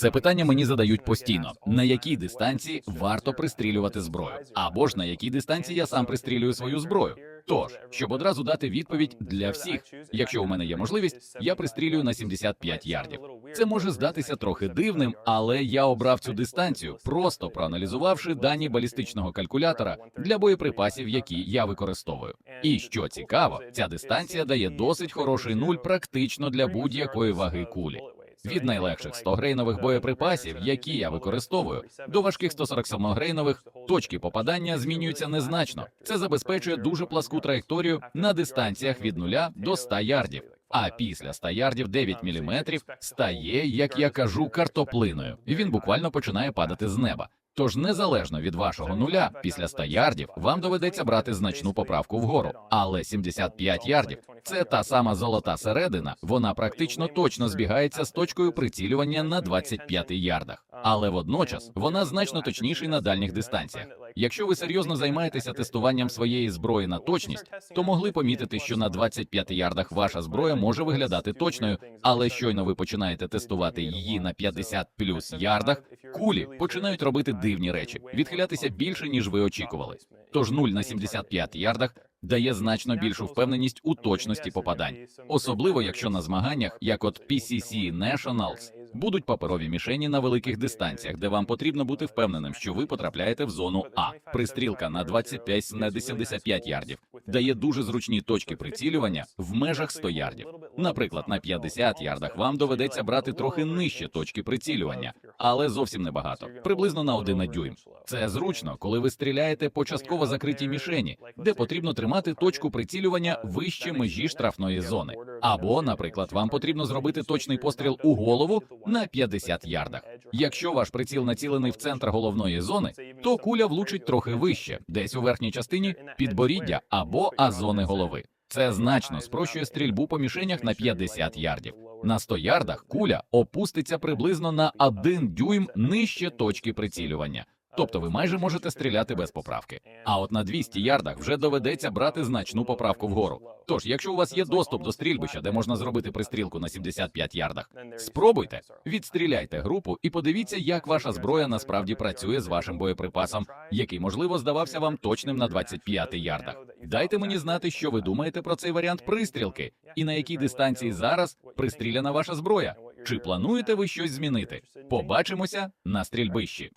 Це питання мені задають постійно: на якій дистанції варто пристрілювати зброю, або ж на якій дистанції я сам пристрілюю свою зброю. Тож, щоб одразу дати відповідь для всіх, якщо у мене є можливість, я пристрілюю на 75 ярдів. Це може здатися трохи дивним, але я обрав цю дистанцію, просто проаналізувавши дані балістичного калькулятора для боєприпасів, які я використовую. І що цікаво, ця дистанція дає досить хороший нуль практично для будь-якої ваги кулі. Від найлегших 100-грейнових боєприпасів, які я використовую, до важких 147-грейнових, точки попадання змінюються незначно. Це забезпечує дуже пласку траєкторію на дистанціях від 0 до 100 ярдів. А після 100 ярдів 9 мм стає, як я кажу, картоплиною. Він буквально починає падати з неба. Тож, незалежно від вашого нуля, після 100 ярдів вам доведеться брати значну поправку вгору. Але 75 ярдів це та сама золота середина. Вона практично точно збігається з точкою прицілювання на 25 ярдах. Але водночас вона значно точніша на дальніх дистанціях. Якщо ви серйозно займаєтеся тестуванням своєї зброї на точність, то могли помітити, що на 25 ярдах ваша зброя може виглядати точною, але щойно ви починаєте тестувати її на 50 плюс ярдах, кулі починають робити дивні речі, відхилятися більше ніж ви очікували. Тож 0 на 75 ярдах дає значно більшу впевненість у точності попадань, особливо якщо на змаганнях, як от PCC Nationals, будуть паперові мішені на великих дистанціях, де вам потрібно бути впевненим, що ви потрапляєте в зону А. Пристрілка на 25 на 75 ярдів дає дуже зручні точки прицілювання в межах 100 ярдів. Наприклад, на 50 ярдах вам доведеться брати трохи нижче точки прицілювання, але зовсім небагато, приблизно на 1 на дюйм. Це зручно, коли ви стріляєте по частково закритій мішені, де потрібно тримати точку прицілювання вище межі штрафної зони. Або, наприклад, вам потрібно зробити точний постріл у голову на 50 ярдах. Якщо ваш приціл націлений в центр головної зони, то куля влучить трохи вище, десь у верхній частині підборіддя або азони голови. Це значно спрощує стрільбу по мішенях на 50 ярдів. На 100 ярдах куля опуститься приблизно на 1 дюйм нижче точки прицілювання. Тобто ви майже можете стріляти без поправки. А от на 200 ярдах вже доведеться брати значну поправку вгору. Тож, якщо у вас є доступ до стрільбища, де можна зробити пристрілку на 75 ярдах, спробуйте, відстріляйте групу і подивіться, як ваша зброя насправді працює з вашим боєприпасом, який можливо здавався вам точним на 25 ярдах. Дайте мені знати, що ви думаєте про цей варіант пристрілки, і на якій дистанції зараз пристріляна ваша зброя. Чи плануєте ви щось змінити? Побачимося на стрільбищі.